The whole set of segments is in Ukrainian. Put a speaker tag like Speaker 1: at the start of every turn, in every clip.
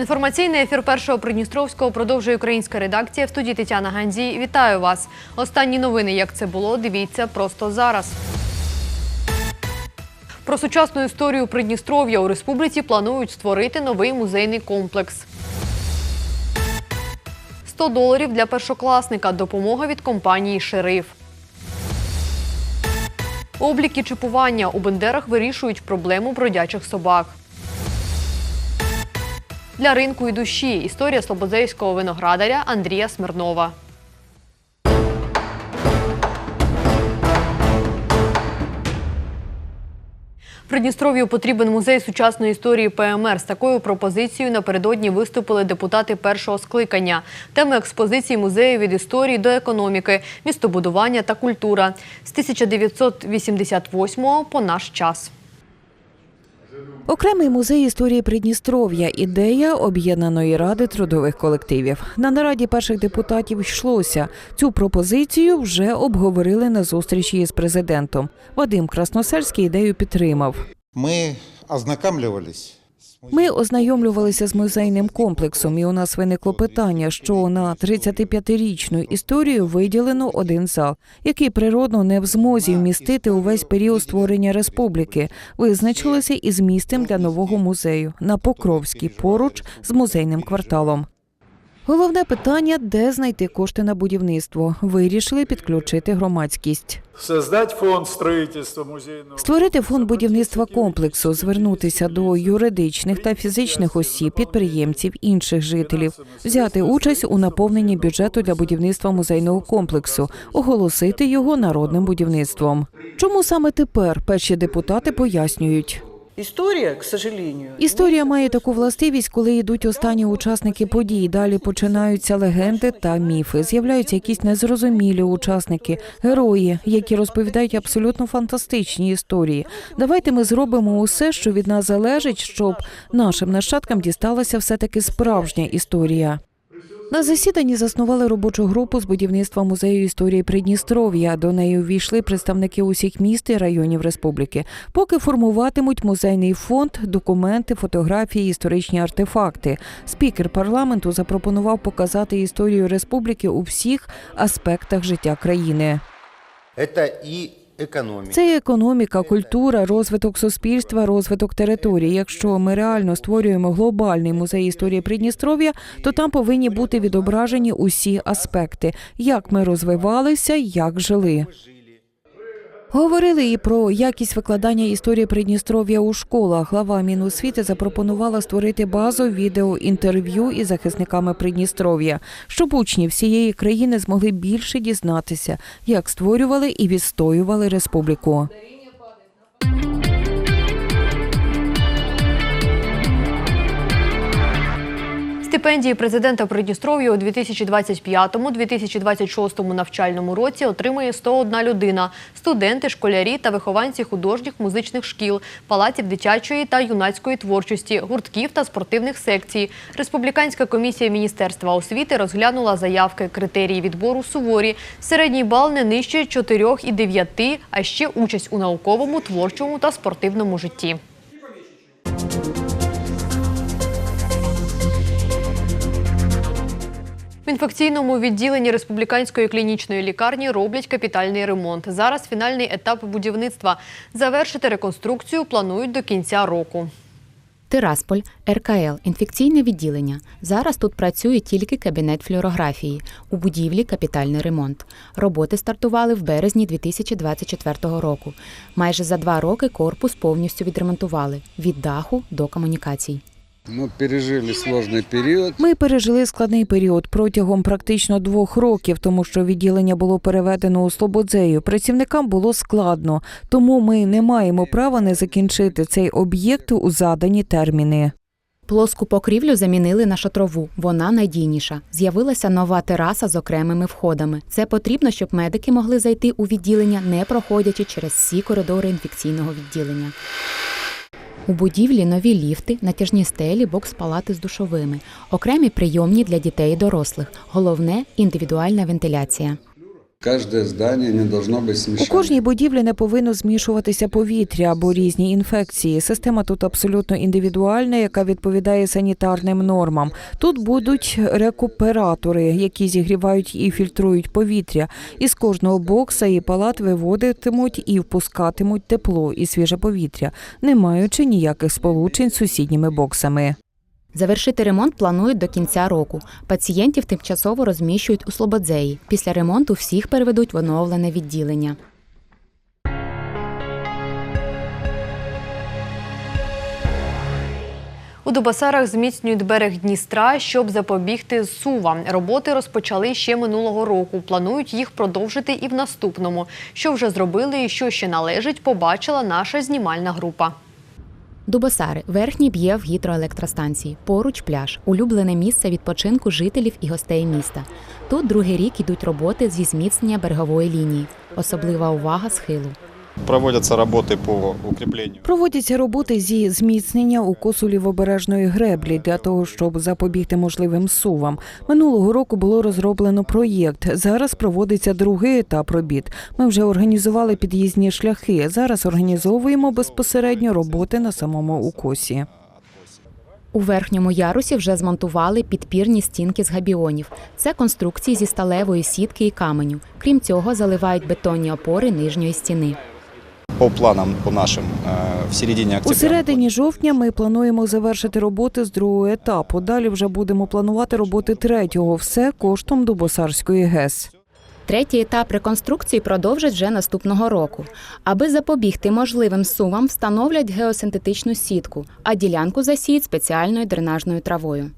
Speaker 1: Інформаційний ефір першого Придністровського продовжує українська редакція. В студії Тетяна Гандзій. Вітаю вас. Останні новини, як це було, дивіться просто зараз. Про сучасну історію Придністров'я у республіці планують створити новий музейний комплекс. 100 доларів для першокласника. Допомога від компанії Шериф. Обліки чіпування у Бендерах вирішують проблему бродячих собак. Для ринку і душі історія слободзейського виноградаря Андрія Смирнова. Придністров'ю потрібен музей сучасної історії ПМР. З такою пропозицією напередодні виступили депутати першого скликання. Теми експозиції музею від історії до економіки, містобудування та культура з 1988 по наш час.
Speaker 2: Окремий музей історії Придністров'я ідея об'єднаної ради трудових колективів. На нараді перших депутатів йшлося. Цю пропозицію вже обговорили на зустрічі із президентом. Вадим Красносельський ідею підтримав.
Speaker 3: Ми ознакомливались с
Speaker 2: Ми ознайомлювалися з музейним комплексом, і у нас виникло питання, що на 35-річну історію виділено один зал, який природно не в змозі вмістити увесь період створення республіки. Визначилося із місцем для нового музею на Покровській, поруч з музейним кварталом. Головне питання, де знайти кошти на будівництво. Вирішили підключити громадськість.
Speaker 4: Создать фонд строительства музейного.
Speaker 2: Створити фонд будівництва комплексу, звернутися до юридичних та фізичних осіб, підприємців, інших жителів, взяти участь у наповненні бюджету для будівництва музейного комплексу, оголосити його народним будівництвом. Чому саме тепер перші депутати пояснюють?
Speaker 5: История, к сожалению,
Speaker 2: Історія має таку властивість, коли йдуть останні учасники подій. Далі починаються легенди та міфи. З'являються якісь незрозумілі учасники, герої, які розповідають абсолютно фантастичні історії. Давайте ми зробимо усе, що від нас залежить, щоб нашим нащадкам дісталася все таки справжня історія. На засіданні заснували робочу групу з будівництва музею історії Придністров'я. До неї увійшли представники усіх міст і районів республіки. Поки формуватимуть музейний фонд, документи, фотографії, історичні артефакти. Спікер парламенту запропонував показати історію республіки у всіх аспектах життя країни.
Speaker 3: Это и экономика.
Speaker 2: Це економіка, культура, розвиток суспільства, розвиток території. Якщо ми реально створюємо глобальний музей історії Придністров'я, то там повинні бути відображені усі аспекти, як ми розвивалися, як жили. Говорили і про якість викладання історії Придністров'я у школах. Глава Міносвіти запропонувала створити базу відеоінтерв'ю із захисниками Придністров'я, щоб учні всієї країни змогли більше дізнатися, як створювали і відстоювали республіку.
Speaker 1: Стипендії президента Придністров'я у 2025-2026 навчальному році отримує 101 людина – студенти, школярі та вихованці художніх музичних шкіл, палаців дитячої та юнацької творчості, гуртків та спортивних секцій. Республіканська комісія Міністерства освіти розглянула заявки. Критерії відбору суворі. Середній бал не нижче 4,9, а ще участь у науковому, творчому та спортивному житті. В інфекційному відділенні республіканської клінічної лікарні роблять капітальний ремонт. Зараз фінальний етап будівництва. Завершити реконструкцію планують до кінця року.
Speaker 6: Тирасполь, РКЛ, інфекційне відділення. Зараз тут працює тільки кабінет флюорографії. У будівлі капітальний ремонт. Роботи стартували в березні 2024 року. Майже за два роки корпус повністю відремонтували від даху до комунікацій.
Speaker 7: Мы пережили сложный период.
Speaker 2: Ми пережили складний період протягом практично двох років, тому що відділення було переведено у Слободзею. Працівникам було складно, тому ми не маємо права не закінчити цей об'єкт у задані терміни.
Speaker 6: Плоску покрівлю замінили на шатрову. Вона надійніша. З'явилася нова тераса з окремими входами. Це потрібно, щоб медики могли зайти у відділення, не проходячи через всі коридори інфекційного відділення. У будівлі нові ліфти, натяжні стелі, бокс-палати з душовими, окремі прийомні для дітей і дорослих. Головне індивідуальна вентиляція.
Speaker 7: Каждое здание не должно быть
Speaker 2: У кожній будівлі не повинно змішуватися повітря або різні інфекції. Система тут абсолютно індивідуальна, яка відповідає санітарним нормам. Тут будуть рекуператори, які зігрівають і фільтрують повітря. Із кожного бокса і палат виводитимуть і впускатимуть тепло і свіже повітря, не маючи ніяких сполучень з сусідніми боксами.
Speaker 6: Завершити ремонт планують до кінця року. Пацієнтів тимчасово розміщують у Слободзеї. Після ремонту всіх переведуть в оновлене відділення.
Speaker 1: У Дубасарах зміцнюють берег Дністра, щоб запобігти сувам. Роботи розпочали ще минулого року. Планують їх продовжити і в наступному. Що вже зробили і що ще належить, побачила наша знімальна група.
Speaker 6: Дубосари верхній в гідроелектростанції. Поруч пляж, улюблене місце відпочинку жителів і гостей міста. Тут другий рік ідуть роботи зі зміцнення берегової лінії. Особлива увага схилу.
Speaker 8: Проводятся работы по укреплению
Speaker 2: Проводяться роботи зі зміцнення укосу лівобережної греблі для того, щоб запобігти можливим сувам. Минулого року було розроблено проєкт. Зараз проводиться другий етап робіт. Ми вже організували під'їзні шляхи. Зараз організовуємо безпосередньо роботи на самому укосі.
Speaker 6: У верхньому ярусі вже змонтували підпірні стінки з габіонів. Це конструкції зі сталевої сітки і каменю. Крім цього, заливають бетонні опори нижньої стіни.
Speaker 8: По планам по нашим э, в середине
Speaker 2: У середині жовтня ми плануємо завершити роботи з другого етапу. Далі вже будемо планувати роботи третього. Все коштом Дубосарської ГЕС.
Speaker 6: Третій етап реконструкції продовжать вже наступного року. Аби запобігти можливим сувам, встановлять геосинтетичну сітку, а ділянку засіють спеціальною дренажною травою.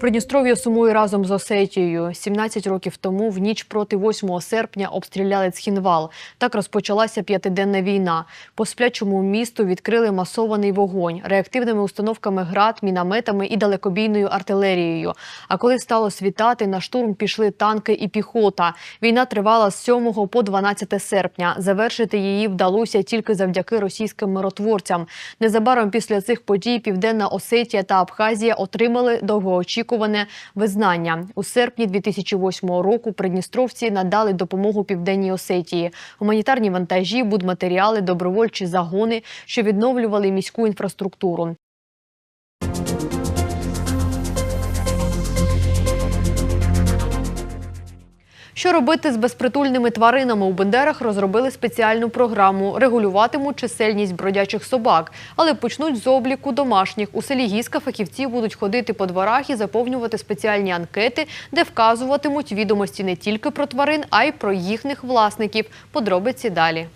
Speaker 1: Придністров'я сумує разом з Осетією. 17 років тому, в ніч проти 8 серпня, обстріляли Цхінвал. Так розпочалася п'ятиденна війна. По сплячому місту відкрили масований вогонь реактивними установками град, мінометами і далекобійною артилерією. А коли стало світати, на штурм пішли танки і піхота. Війна тривала з 7 по 12 серпня. Завершити її вдалося тільки завдяки російським миротворцям. Незабаром після цих подій Південна Осетія та Абхазія отримали довгоочікуване визнання. У серпні 2008 року придністровці надали допомогу Південній Осетії. Гуманітарні вантажі, будматеріали, добровольчі загони, що відновлювали міську інфраструктуру. Що робити з безпритульними тваринами? У Бендерах розробили спеціальну програму. Регулюватимуть чисельність бродячих собак, але почнуть з обліку домашніх. У селі Гіска фахівці будуть ходити по дворах і заповнювати спеціальні анкети, де вказуватимуть відомості не тільки про тварин, а й про їхніх власників. Подробиці далі.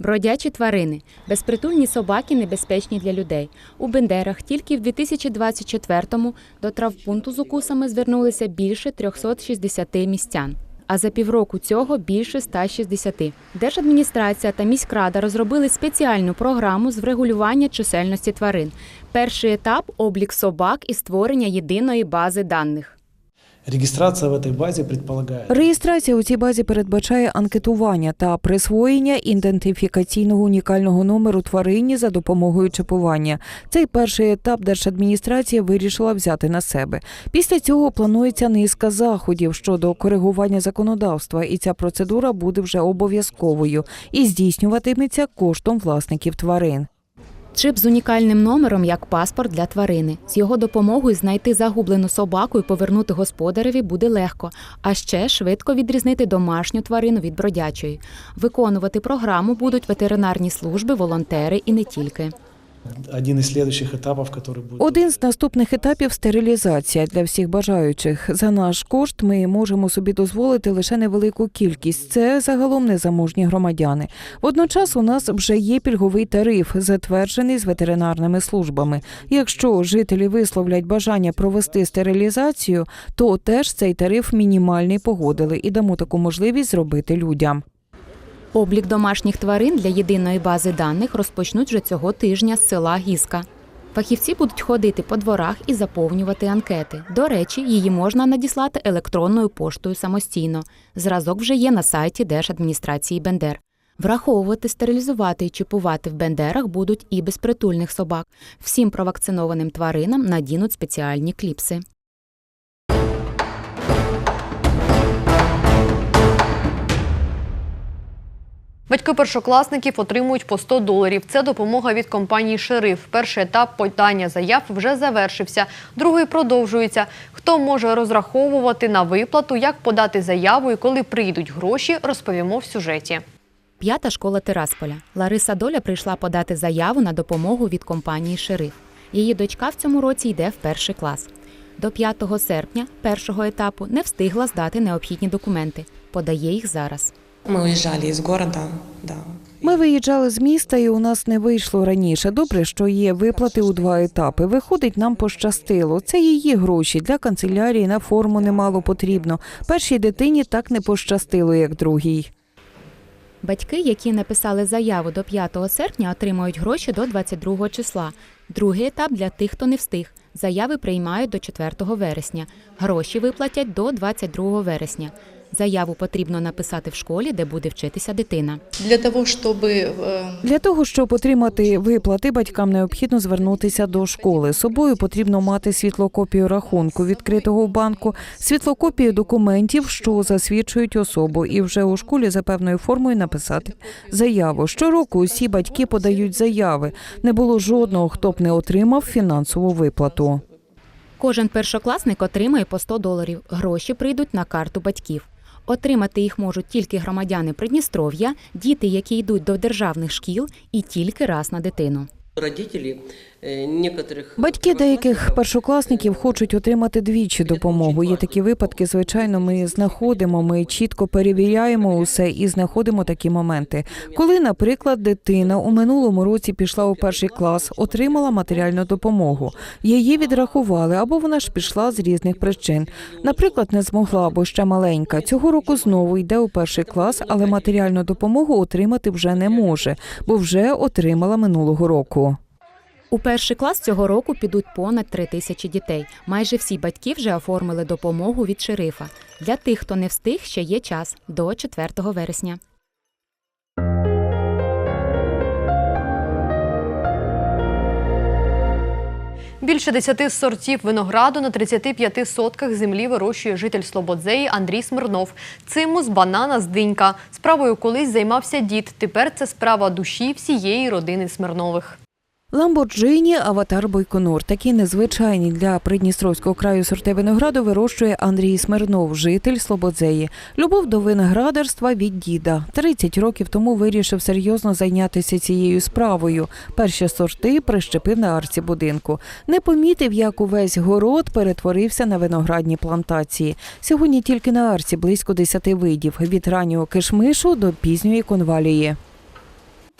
Speaker 6: Бродячі тварини. Безпритульні собаки небезпечні для людей. У Бендерах тільки в 2024-му до травпункту з укусами звернулися більше 360 містян. А за півроку цього більше 160. Держадміністрація та міськрада розробили спеціальну програму з врегулювання чисельності тварин. Перший етап облік собак і створення єдиної бази даних.
Speaker 9: Регистрация в этой базе предполагает
Speaker 2: Реєстрація у цій базі передбачає анкетування та присвоєння ідентифікаційного унікального номеру тварині за допомогою чипування. Цей перший етап держадміністрація вирішила взяти на себе. Після цього планується низка заходів щодо коригування законодавства, і ця процедура буде вже обов'язковою і здійснюватиметься коштом власників тварин.
Speaker 6: Чип з унікальним номером як паспорт для тварини. З його допомогою знайти загублену собаку і повернути господареві буде легко, а ще швидко відрізнити домашню тварину від бродячої. Виконувати програму будуть ветеринарні служби, волонтери і не тільки.
Speaker 9: Один из следующих этапов, который будет.
Speaker 2: Один з наступних етапів стерилізація для всіх бажаючих. За наш кошт ми можемо собі дозволити лише невелику кількість. Це загалом незаможні громадяни. Водночас у нас вже є пільговий тариф, затверджений з ветеринарними службами. Якщо жителі висловлять бажання провести стерилізацію, то теж цей тариф мінімальний погодили і дамо таку можливість зробити людям.
Speaker 6: Облік домашніх тварин для єдиної бази даних розпочнуть вже цього тижня з села Гіска. Фахівці будуть ходити по дворах і заповнювати анкети. До речі, її можна надіслати електронною поштою самостійно. Зразок вже є на сайті Держадміністрації Бендер. Враховувати, стерилізувати і чіпувати в бендерах будуть і безпритульних собак. Всім провакцинованим тваринам надінуть спеціальні кліпси.
Speaker 1: Батьки першокласників отримують по 100 доларів. Це допомога від компанії Шериф. Перший етап подання заяв вже завершився. Другий продовжується. Хто може розраховувати на виплату, як подати заяву і коли прийдуть гроші, розповімо в сюжеті.
Speaker 6: П'ята школа Тирасполя. Лариса Доля прийшла подати заяву на допомогу від компанії Шериф. Її дочка в цьому році йде в перший клас. До 5 серпня першого етапу не встигла здати необхідні документи. Подає їх зараз.
Speaker 10: Мы уезжали из города, да.
Speaker 2: Ми виїжджали з міста, і у нас не вийшло раніше. Добре, що є виплати у два етапи. Виходить, нам пощастило. Це її гроші для канцелярії на форму немало потрібно. Першій дитині так не пощастило, як другій.
Speaker 6: Батьки, які написали заяву до 5 серпня, отримають гроші до 22 числа. Другий етап для тих, хто не встиг. Заяви приймають до 4 вересня. Гроші виплатять до 22 вересня. Заяву потрібно написати в школі, де буде вчитися дитина.
Speaker 10: Для того, чтобы э,
Speaker 2: Для того, щоб отримати виплати, батькам необхідно звернутися до школи. З собою потрібно мати світлокопію рахунку відкритого в банку, світлокопію документів, що засвідчують особу, і вже у школі за певною формою написати заяву. Щороку усі батьки подають заяви. Не було жодного, хто б не отримав фінансову виплату.
Speaker 6: Кожен першокласник отримає по 100 доларів. Гроші прийдуть на карту батьків. Отримати їх можуть тільки громадяни Придністров'я, діти, які йдуть до державних шкіл, і тільки раз на дитину.
Speaker 10: некоторых...
Speaker 2: Батьки деяких першокласників хочуть отримати двічі допомогу. Є такі випадки. Звичайно, ми знаходимо, ми чітко перевіряємо усе і знаходимо такі моменти. Коли, наприклад, дитина у минулому році пішла у перший клас, отримала матеріальну допомогу. Її відрахували, або вона ж пішла з різних причин. Наприклад, не змогла, бо ще маленька. Цього року знову йде у перший клас, але матеріальну допомогу отримати вже не може, бо вже отримала минулого року.
Speaker 6: У перший клас цього року підуть понад три тисячі дітей. Майже всі батьки вже оформили допомогу від шерифа. Для тих, хто не встиг, ще є час до 4 вересня.
Speaker 1: Більше 10 сортів винограду на 35 сотках землі вирощує житель Слободзеї Андрій Смирнов. Цимус, банана з динька. Справою колись займався дід. Тепер це справа душі всієї родини Смирнових.
Speaker 2: Ламборджині Аватар Бойконур. Такі незвичайні для Придністровського краю сорти винограду вирощує Андрій Смирнов, житель Слободзеї. Любов до виноградарства від діда. 30 років тому вирішив серйозно зайнятися цією справою. Перші сорти прищепив на арці будинку. Не помітив, як увесь город перетворився на виноградні плантації. Сьогодні тільки на арці близько 10 видів від раннього кишмишу до пізньої конвалії.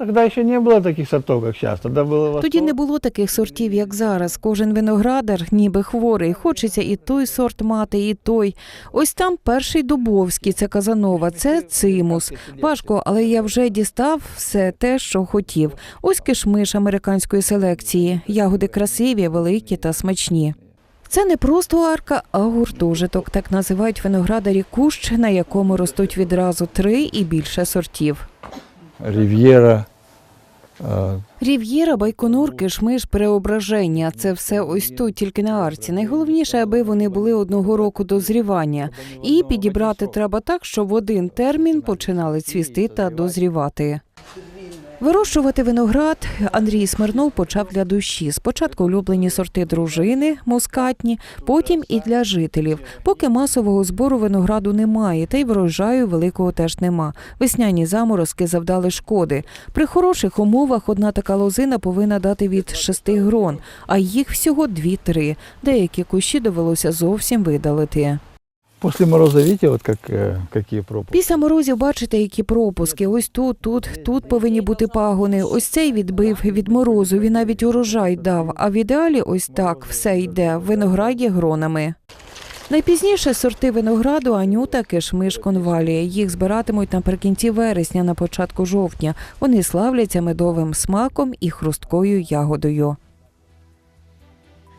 Speaker 11: Тогда еще не было таких сортов, как сейчас. Тогда было
Speaker 2: Тоді не було таких сортів, як зараз. Кожен виноградар, ніби хворий. Хочеться і той сорт мати, і той. Ось там перший Дубовський, це Казанова, це цимус. Важко, але я вже дістав все те, що хотів. Ось кишмиш американської селекції. Ягоди красиві, великі та смачні. Це не просто арка, а гуртожиток. Так називають виноградарі кущ, на якому ростуть відразу три і більше сортів.
Speaker 11: Ривьера.
Speaker 2: Рів'єра, Байконур, Кишмиш, Преображення – це все ось тут, тільки на арці. Найголовніше, аби вони були одного року дозрівання. І підібрати треба так, щоб в один термін починали цвісти та дозрівати. Вирощувати виноград Андрій Смирнов почав для душі. Спочатку улюблені сорти дружини, мускатні, потім і для жителів. Поки масового збору винограду немає, та й врожаю великого теж нема. Весняні заморозки завдали шкоди. При хороших умовах одна така лозина повинна дати від шести грон, а їх всього дві-три. Деякі кущі довелося зовсім видалити.
Speaker 11: После мороза, видите, вот как, э, какие пропуски.
Speaker 2: Після морозів бачите, які пропуски. Ось тут, тут, тут повинні бути пагони. Ось цей відбив від морозу. Він навіть урожай дав. А в ідеалі ось так все йде. в Винограді гронами. Найпізніше сорти винограду Анюта, Кишмиш, Конвалія. Їх збиратимуть наприкінці вересня, на початку жовтня. Вони славляться медовим смаком і хрусткою ягодою.